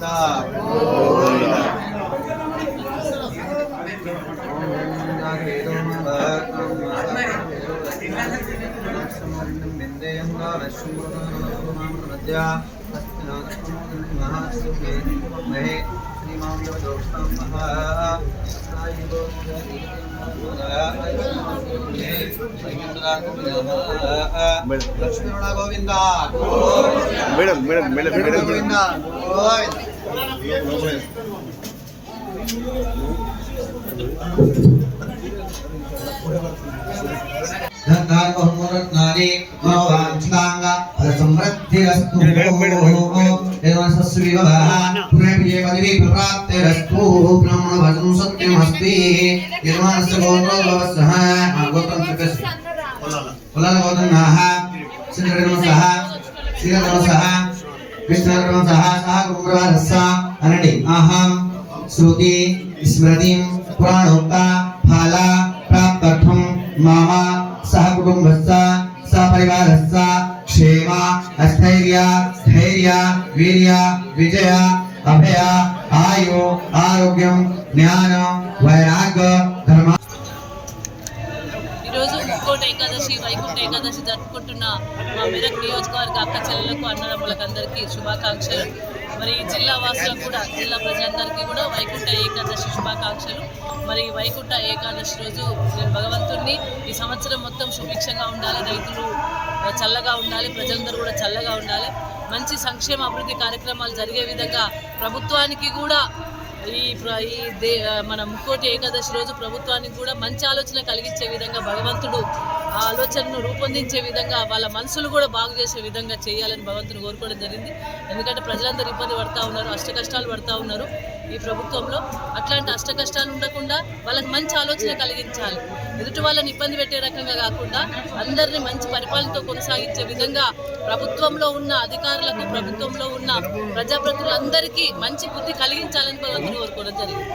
나 Govinda madam madam madam madam Govinda Govinda ధర్మాత్మహమురత్నాని మనోవాంఛితాంగ ఫలసమృద్ధిరస్తు యజమానస్వివః పునర్విజయ పదవి ప్రాప్తిరస్తు బ్రహ్మవదం సత్యమస్తి యజమానస్య గోత్రోద్భవస్సః గోత్రం శ్రీకృష్ణ కులాల గోత్రనాః శ్రీకృష్ణసః శ్రీకృష్ణసః కృష్ణసః సహ కుమ్రవరస్స అనండి అహం శృతి స్మృతిం పురాణోక్త ఫల ప్రాప్తర్థం మమ సహ కుటుంబస్స సపరివారస్స క్షేమ అస్థైర్య ధైర్య వీర్య విజయ అభయ ఆయు ఆరోగ్యం జ్ఞానం వైరాగ్య ధర్మ ఈరోజు ముక్కోట ఏకాదశి వైకుంఠ ఏకాదశి జరుపుకుంటున్న మా మెదక్ నియోజకవర్గ అక్క చెల్లెలకు అన్నదమ్ములకు అందరికీ శుభాకాంక్షలు. మరి ఈ జిల్లా వాసులకు కూడా జిల్లా ప్రజలందరికీ కూడా వైకుంఠ ఏకాదశి శుభాకాంక్షలు. మరి వైకుంఠ ఏకాదశి రోజు నేను భగవంతుణ్ణి ఈ సంవత్సరం మొత్తం సుభిక్షంగా ఉండాలి రైతులు చల్లగా ఉండాలి ప్రజలందరూ కూడా చల్లగా ఉండాలి. మంచి సంక్షేమ అభివృద్ధి కార్యక్రమాలు జరిగే విధంగా ప్రభుత్వానికి కూడా ఈ ఈ దే మన ముక్కోటి ఏకాదశి రోజు ప్రభుత్వానికి కూడా మంచి ఆలోచన కలిగించే విధంగా భగవంతుడు ఆలోచనను రూపొందించే విధంగా వాళ్ళ మనసులు కూడా బాగు చేసే విధంగా చేయాలని భగవంతుని కోరుకోవడం జరిగింది. ఎందుకంటే ప్రజలందరూ ఇబ్బంది పడతా ఉన్నారు అష్ట కష్టాలు పడతా ఉన్నారు ఈ ప్రభుత్వంలో. అట్లాంటి అష్ట కష్టాలు ఉండకుండా వాళ్ళకి మంచి ఆలోచన కలిగించాలి. ఎదుటి వాళ్ళని ఇబ్బంది పెట్టే రకంగా కాకుండా అందరినీ మంచి పరిపాలనతో కొనసాగించే విధంగా ప్రభుత్వంలో ఉన్న అధికారులకు ప్రభుత్వంలో ఉన్న ప్రజాప్రతినిధులందరికీ మంచి బుద్ధి కలిగించాలని భగవంతుని కోరుకోవడం జరిగింది.